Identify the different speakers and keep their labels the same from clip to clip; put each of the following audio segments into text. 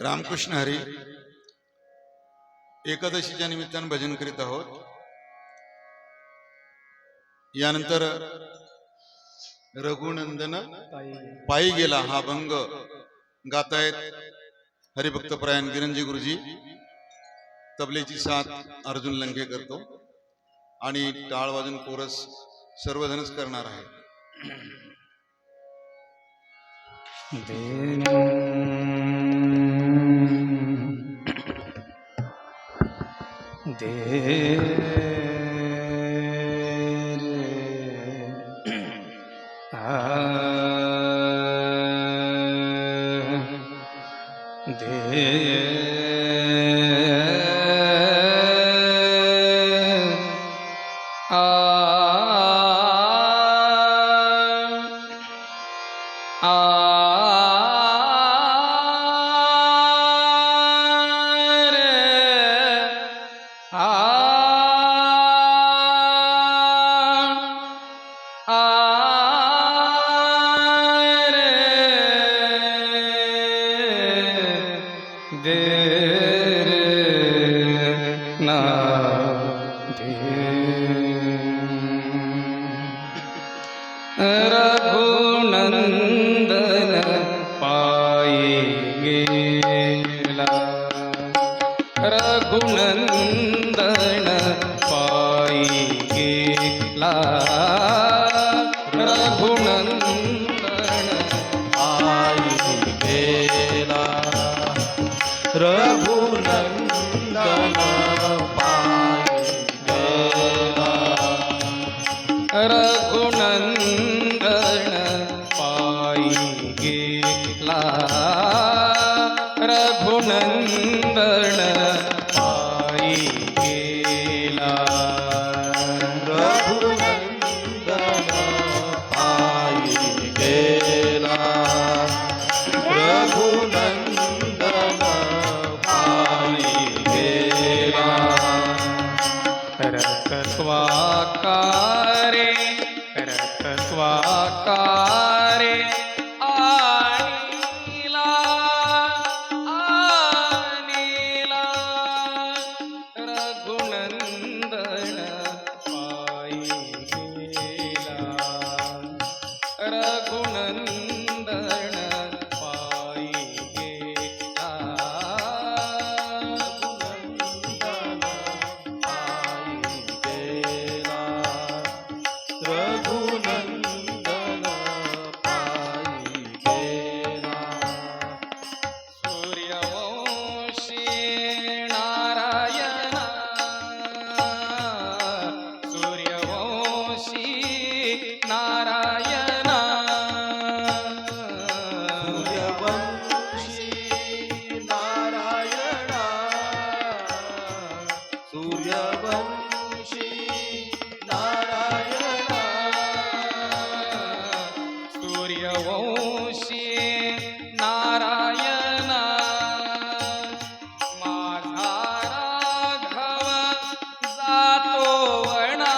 Speaker 1: रामकृष्ण हरी. एकादशीच्या निमित्तानं भजन करीत आहोत. यानंतर रघुनंदन पायी गेला हा भंग. गातायत हरिभक्त प्रयाण गिरंजी गुरुजी. तबलेची साथ अर्जुन लंके करतो. आणि टाळ वाजून कोरस सर्वजणच करणार आहे.
Speaker 2: আমাদের দে। കൃഷ്ണ. രഘുനന്ദന പായേ രഘുനന്ദ रघुनंदन पायी गेला रघुनंदन
Speaker 3: पायी गेला
Speaker 2: रघुनंदन पायी गेला रतस्वाकारे रतस्वाकारे सूर्यवंशी नारायणा। सूर्यवंशी नारायण। माझा राघव जातो वणा।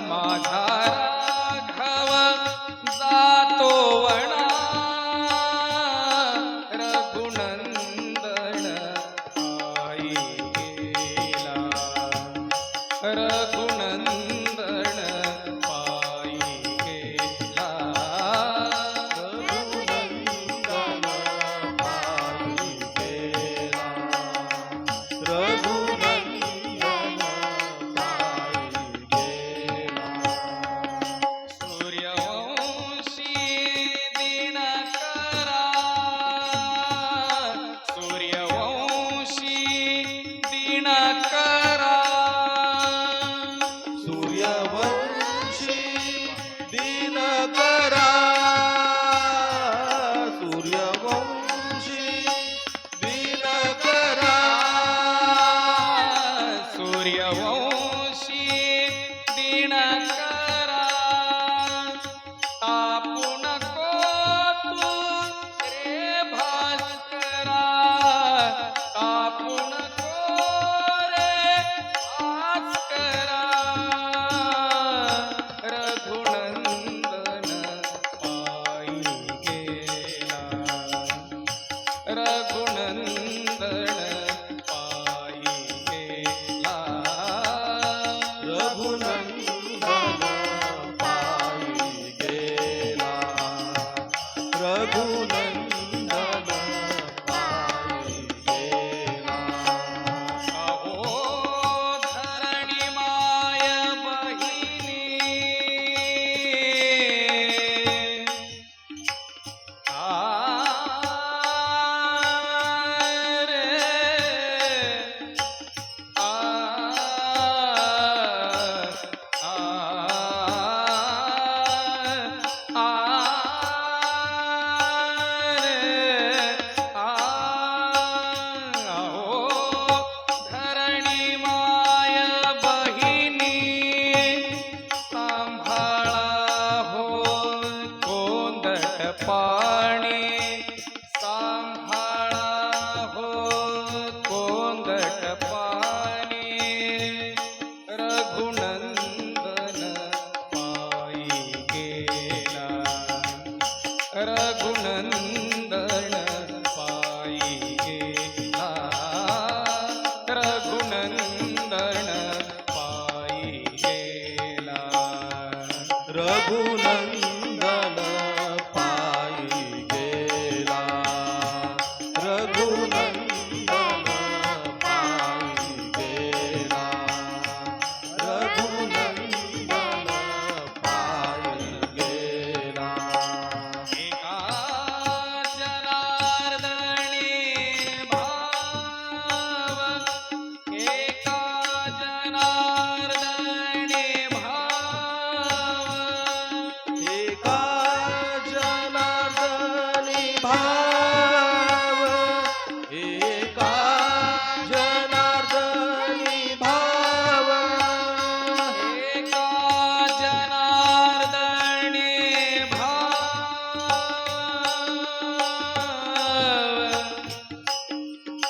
Speaker 2: माझा பாணி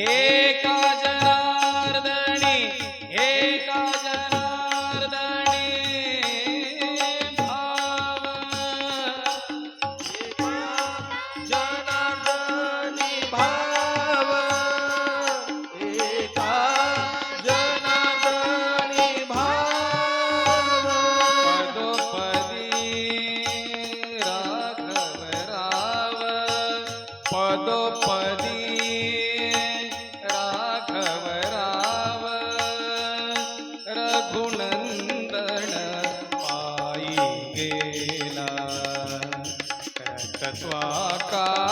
Speaker 2: Yeah. સ્વાકા